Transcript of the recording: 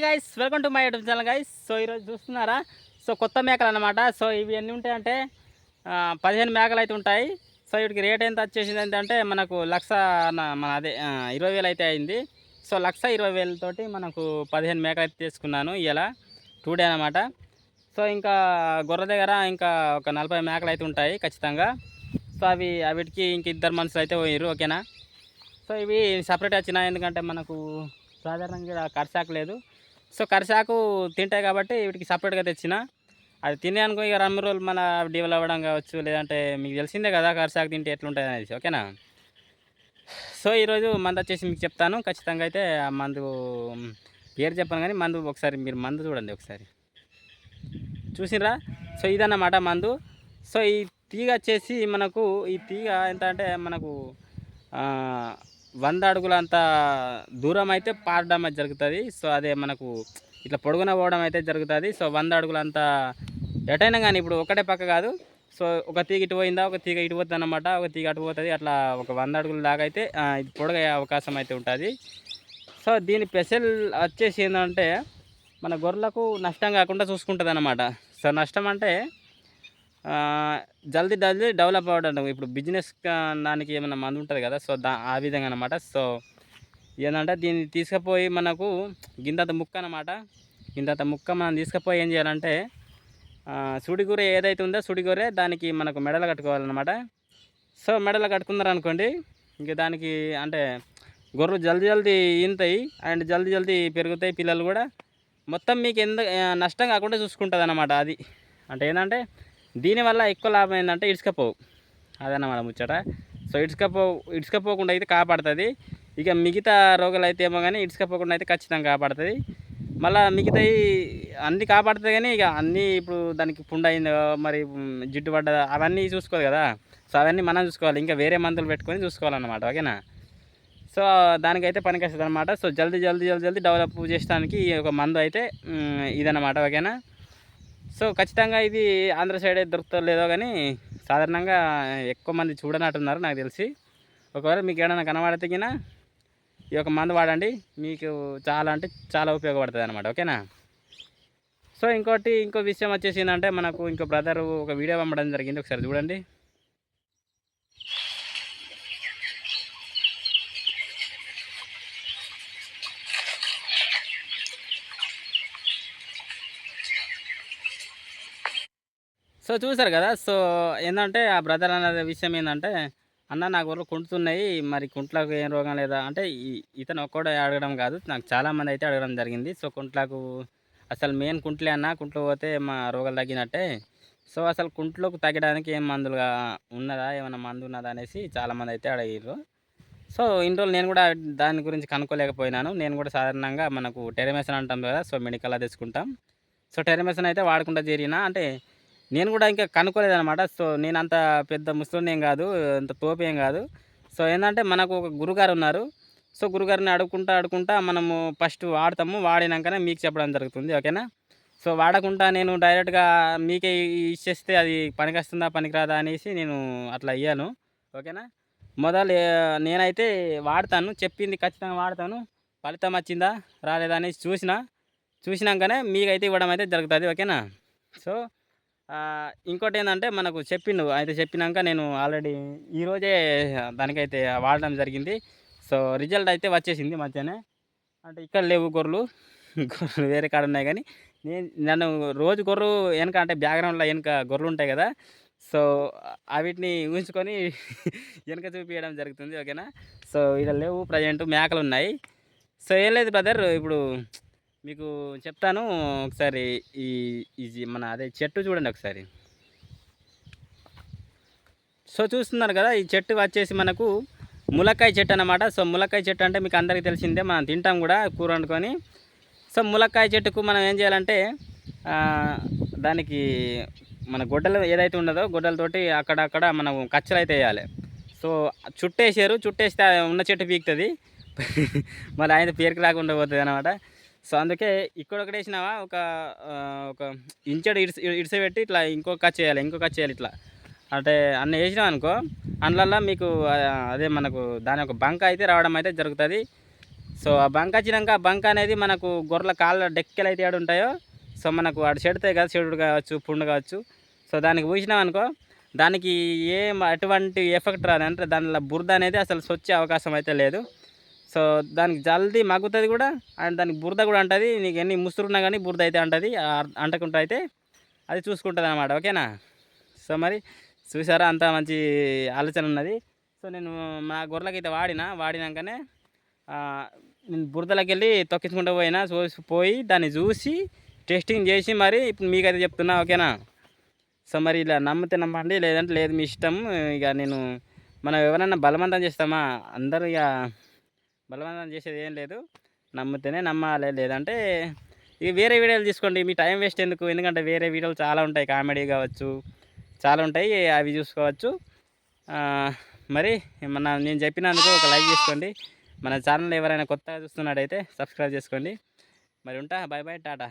Hi guys welcome to my YouTube channel guys so ఈరోజు చూస్తున్నారా? So కొత్త మేకలు అనమాట సో ఇవి ఎన్ని ఉంటాయంటే పదిహేను మేకలు అయితే ఉంటాయి. సో వీటికి రేట్ ఎంత వచ్చేసింది ఏంటంటే మనకు లక్ష మన అదే ఇరవై వేలు అయితే అయింది. సో లక్ష ఇరవై వేలతోటి మనకు పదిహేను మేకలు అయితే తీసుకున్నాను ఇలా టూ డే అనమాట సో ఇంకా గొర్రె దగ్గర ఇంకా ఒక నలభై మేకలు అయితే ఉంటాయి ఖచ్చితంగా. సో అవి వీటికి ఇంక ఇద్దరు మనుషులు అయితే పోయారు ఓకేనా? సో ఇవి సపరేట్ వచ్చిన ఎందుకంటే మనకు సాధారణంగా ఖర్చాకలేదు సో కరిసాకు తింటాయి కాబట్టి వీటికి సపరేట్గా తెచ్చిన. అది తినే అనుకో ఇక రమ్మి రోజులు మన డెవలప్ అవ్వడం కావచ్చు లేదంటే మీకు తెలిసిందే కదా కరిసాకు తింటే ఎట్లుంటుంది అనేసి ఓకేనా? సో ఈరోజు మందు వచ్చేసి మీకు చెప్తాను. ఖచ్చితంగా అయితే ఆ మందు పేరు చెప్పాను కానీ మందు ఒకసారి మీరు మందు చూడండి ఒకసారి. చూసినరా సో ఇదన్నమాట మందు. సో ఈ తీగ వచ్చేసి మనకు ఈ తీగ ఎంత అంటే మనకు వంద అడుగులంత దూరం అయితే పారడం అయితే జరుగుతుంది. సో అదే మనకు ఇట్లా పొడుగున పోవడం అయితే జరుగుతుంది. సో వంద అడుగులంత ఎటైనా కానీ ఇప్పుడు ఒకటే పక్క కాదు. సో ఒక తీగ ఇటు పోయిందా ఒక తీగ ఇటు పోతుంది అనమాట ఒక తీగ అటు పోతుంది అట్లా ఒక వంద అడుగుల దాకా అయితే ఇది పొడగయ్యే అవకాశం అయితే ఉంటుంది. సో దీని స్పెషల్ వచ్చేసి ఏంటంటే మన గొర్రెలకు నష్టం కాకుండా చూసుకుంటుంది అనమాట సో నష్టం అంటే జల్దీ జల్దీ డెవలప్ అవ్వడం ఇప్పుడు బిజినెస్ దానికి ఏమైనా మందు ఉంటుంది కదా సో దా ఆ విధంగా అనమాట సో ఏంటంటే దీన్ని తీసుకుపోయి మనకు గింతంత ముక్క అనమాట గింతంత ముక్క మనం తీసుకుపోయి ఏం చేయాలంటే సుడిగూర ఏదైతే ఉందో సుడిగూరే దానికి మనకు మెడలు కట్టుకోవాలన్నమాట. సో మెడలు కట్టుకున్నారనుకోండి ఇంక దానికి అంటే గొర్రెలు జల్దీ జల్దీ ఈంతాయి అండ్ జల్దీ జల్దీ పెరుగుతాయి పిల్లలు కూడా. మొత్తం మీకు ఎంత నష్టం కాకుండా చూసుకుంటుంది అనమాట అది. అంటే ఏంటంటే దీనివల్ల ఎక్కువ లాభం ఏంటంటే ఇటుకపోవు అదన్నమాట ముచ్చట. సో ఇటుకపో ఇటుకపోకుండా అయితే కాపాడుతుంది. ఇక మిగతా రోగాలు అయితే ఏమో కానీ ఇటుకపోకుండా అయితే ఖచ్చితంగా కాపాడుతుంది. మళ్ళీ మిగతాయి అన్నీ కాపాడుతుంది కానీ ఇక అన్నీ ఇప్పుడు దానికి పుండ అయిందో మరి జిడ్డు పడ్డదా అవన్నీ చూసుకోవాలి కదా. సో అవన్నీ మనం చూసుకోవాలి. ఇంకా వేరే మందులు పెట్టుకొని చూసుకోవాలన్నమాట. ఓకేనా? సో దానికైతే పనికి వస్తుంది అనమాట సో జల్దీ జల్దీ జల్దీ జల్దీ డెవలప్ చేసడానికి ఒక మందు అయితే ఇదన్నమాట. ఓకేనా? సో ఖచ్చితంగా ఇది ఆంధ్ర సైడ్ అయితే దొరుకుతుందో లేదో కానీ సాధారణంగా ఎక్కువ మంది చూడనట్టున్నారు నాకు తెలిసి. ఒకవేళ మీకు ఏమైనా కనబడితే గిన ఈ యొక్క మందు వాడండి. మీకు చాలా అంటే చాలా ఉపయోగపడుతుంది అనమాట ఓకేనా సో ఇంకోటి ఇంకో విషయం వచ్చేసి ఏంటంటే మనకు ఇంకో బ్రదర్ ఒక వీడియో పంపడం జరిగింది. ఒకసారి చూడండి. సో చూసారు కదా సో ఏంటంటే ఆ బ్రదర్ అనే విషయం ఏంటంటే అన్న నాకు గొర్రెలు కుంటున్నాయి మరి కుంట్లకు ఏం రోగం లేదా? అంటే ఇతను ఒక్కడే అడగడం కాదు నాకు చాలామంది అయితే అడగడం జరిగింది. సో కుంట్లకు అసలు మెయిన్ కుంట్లే అన్న కుంట్లు పోతే మా రోగాలు తగ్గినట్టే. సో అసలు కుంట్లోకి తగ్గడానికి ఏం మందులుగా ఉన్నదా ఏమైనా మందు ఉన్నదా అనేసి చాలామంది అయితే అడిగారు సో ఇన్ని రోజులు నేను కూడా దాని గురించి కనుక్కోలేకపోయినాను. నేను కూడా సాధారణంగా మనకు టెరమేసన్ అంటాం కదా సో మెడికల్లో తెచ్చుకుంటాం. సో టెరమేసన్ అయితే వాడకుండా చేరిన అంటే నేను కూడా ఇంకా కనుక్కోలేదనమాట సో నేను అంత పెద్ద ముస్లిం ఏం కాదు అంత తోపు ఏం కాదు. సో ఏంటంటే మనకు ఒక గురుగారు ఉన్నారు. సో గురుగారిని అడుగుకుంటా అడుగుకుంటా మనము ఫస్ట్ వాడతాము. వాడినాకనే మీకు చెప్పడం జరుగుతుంది ఓకేనా? సో వాడకుండా నేను డైరెక్ట్గా మీకే ఇచ్చేస్తే అది పనికొస్తుందా పనికిరాదా అనేసి నేను అట్లా ఇయ్యాను ఓకేనా? మొదలు నేనైతే వాడతాను చెప్పింది ఖచ్చితంగా వాడతాను. ఫలితం వచ్చిందా రాలేదా అనేసి చూసిన చూసినాకనే మీకైతే ఇవ్వడం అయితే జరుగుతుంది ఓకేనా? సో ఇంకోటి ఏంటంటే మనకు చెప్పిండు అయితే చెప్పినాక నేను ఆల్రెడీ ఈరోజే దానికైతే వాడడం జరిగింది. సో రిజల్ట్ అయితే వచ్చేసింది మధ్యనే అంటే ఇక్కడ లేవు గొర్రెలు గొర్రెలు వేరే కాడ ఉన్నాయి కానీ నేను నన్ను రోజు గొర్రెలు వెనక అంటే బ్యాక్గ్రౌండ్లో వెనక గొర్రెలు ఉంటాయి కదా సో అవిటిని ఊహించుకొని వెనక చూపించడం జరుగుతుంది ఓకేనా? సో ఇక్కడ లేవు ప్రజెంట్ మేకలు ఉన్నాయి. సో ఏం లేదు బ్రదర్ ఇప్పుడు మీకు చెప్తాను ఒకసారి ఈ ఇది మన అదే చెట్టు చూడండి ఒకసారి. సో చూస్తున్నారు కదా ఈ చెట్టు వచ్చేసి మనకు ములక్కాయ చెట్టు అన్నమాట. సో ములక్కాయ చెట్టు అంటే మీకు అందరికీ తెలిసిందే మనం తింటాం కూడా కూర వండుకొని. సో ములక్కాయ చెట్టుకు మనం ఏం చేయాలంటే దానికి మన గొడ్డలు ఏదైతే ఉండదో గొడ్డలతోటి అక్కడక్కడ మనం కచ్చలు అయితే వేయాలి. సో చుట్టేసారు చుట్టేస్తే ఉన్న చెట్టు పీకుతుంది. మరి ఆయన పేరుకి రాకుండా పోతుంది అనమాట సో అందుకే ఇక్కడ ఒకటి వేసినావా? ఒక ఒక ఇంచడు ఇడిసి ఇడిసబెట్టి ఇట్లా ఇంకో కట్ చేయాలి ఇంకో కట్ చేయాలి ఇట్లా. అంటే అన్న వేసినాం అనుకో అందువల్ల మీకు అదే మనకు దాని ఒక బంక అయితే రావడం అయితే జరుగుతుంది. సో ఆ బంక వచ్చినాక ఆ బంక అనేది మనకు గొర్రెల కాళ్ళ డెక్కలు అయితే ఏడు ఉంటాయో సో మనకు అటు చెడితే కదా చెడు కావచ్చు పుండు కావచ్చు. సో దానికి పూసినాం అనుకో దానికి ఏం ఎటువంటి ఎఫెక్ట్ రాదు అంటే దానిలో బురద అనేది అసలు వచ్చే అవకాశం అయితే లేదు. సో దానికి జల్దీ మగ్గుతుంది కూడా అండ్ దానికి బురద కూడా అంటుంది. నీకు ఎన్ని ముసురున్నా కానీ బురద అయితే అంటుంది. అంటకుండా అయితే అది చూసుకుంటుంది అనమాట ఓకేనా? సో మరి చూసారా అంత మంచి ఆలోచన ఉన్నది. సో నేను మా గొర్రెలకి అయితే వాడిన వాడినాకనే నేను బురదలోకి వెళ్ళి తొక్కించుకుంటూ పోయినా చూసి పోయి దాన్ని చూసి టెస్టింగ్ చేసి మరి ఇప్పుడు మీకైతే చెప్తున్నా ఓకేనా? సో మరి ఇలా నమ్మితే నమ్మండి లేదంటే లేదు మీ ఇష్టం. ఇక నేను మనం ఎవరైనా బలవంతం చేస్తామా? అందరూ ఇక బలవంతం చేసేది ఏం లేదు. నమ్మితేనే నమ్మాలి. లేదంటే ఇక వేరే వీడియోలు తీసుకోండి. మీ టైం వేస్ట్ ఎందుకు? ఎందుకంటే వేరే వీడియోలు చాలా ఉంటాయి. కామెడీ కావచ్చు చాలా ఉంటాయి. అవి చూసుకోవచ్చు. మరి మన నేను చెప్పినందుకు ఒక లైక్ చేసుకోండి. మన ఛానల్ ఎవరైనా కొత్తగా చూస్తున్నాడైతే సబ్స్క్రైబ్ చేసుకోండి. మరి ఉంటా. Bye bye tata.